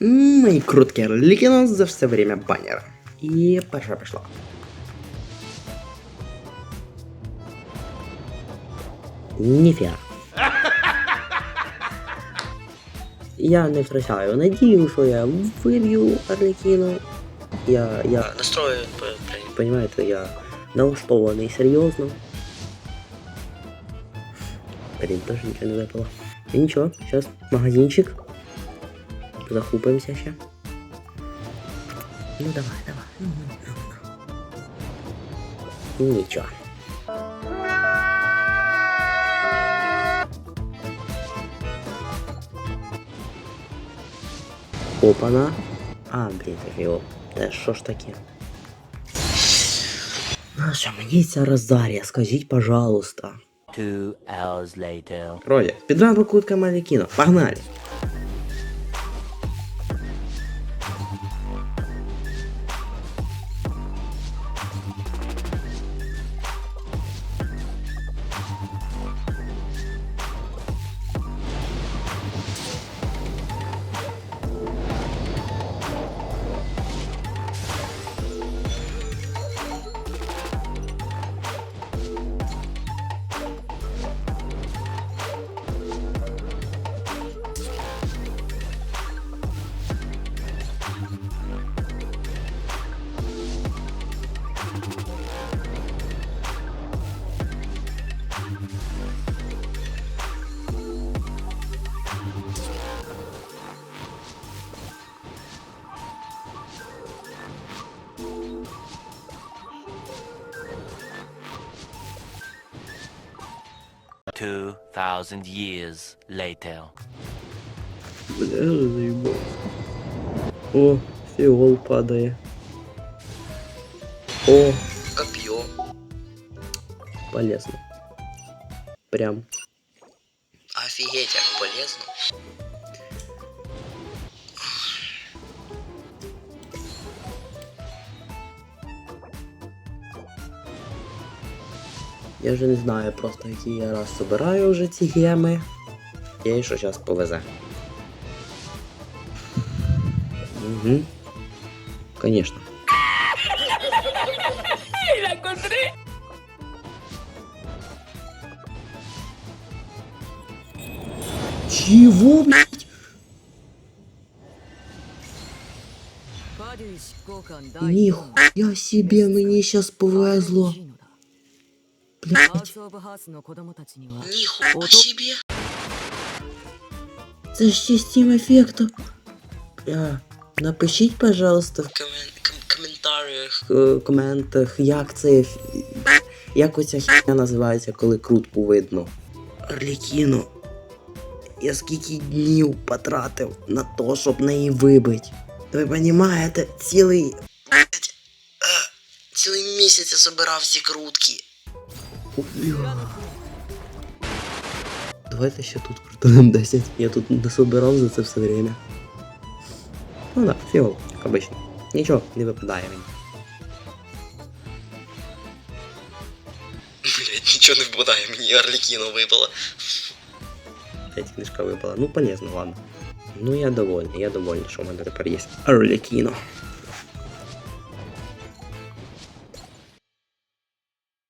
Найкрутке Лікіно за все время баннера. І перша пішла. Ніфіга. Я не втрачаю надію, що я виб'ю Арлекіно. Я, я настроєн, понимаете, я налаштований серйозно. Блін, теж нічого не випало. І нічого, зараз магазинчик. Захупимося ще. Ну давай, давай. Ну, ну, ну. Нічого. Опана. А, блін, це ж його. Та що ж таке? Наша мені ця роздарія, скажіть, пожалуйста. Two hours later. Роля, підран покутка Малікіно. Погнали! Two thousand years later. Бля, заебал. О, фиол падає. О, копье. Полезно. Прям. Офигеть, как полезно. Я вже не знаю просто, які я раз собираю вже ці геми. І що зараз повезе. Угу. Конечно. Чего, блядь? Нихуя себе, мені сейчас повезло. Блядь. Нихуя себе. Ще Steam ефекту. Бля, напишіть, пожалуйста, в ком- коментарях, е, коментах, як це як оця хіня називається, коли крутку видно. Орлікіно. Я скільки днів потратив на то, щоб неї вибити. Ви розумієте, цілий. е, Цілий місяць я собирав ці крутки. Бля. Давайте ще тут крутанем 10. Я тут насобирав за це все время. Ну да, фіол, як обично. Нічого, не випадає мені. Блять, нічого не випадає, мені Орлікіно випало. П'ять книжка випала. Ну полезно, ладно. Ну я довольний, я довольний, що в мене тепер є Орлікіно.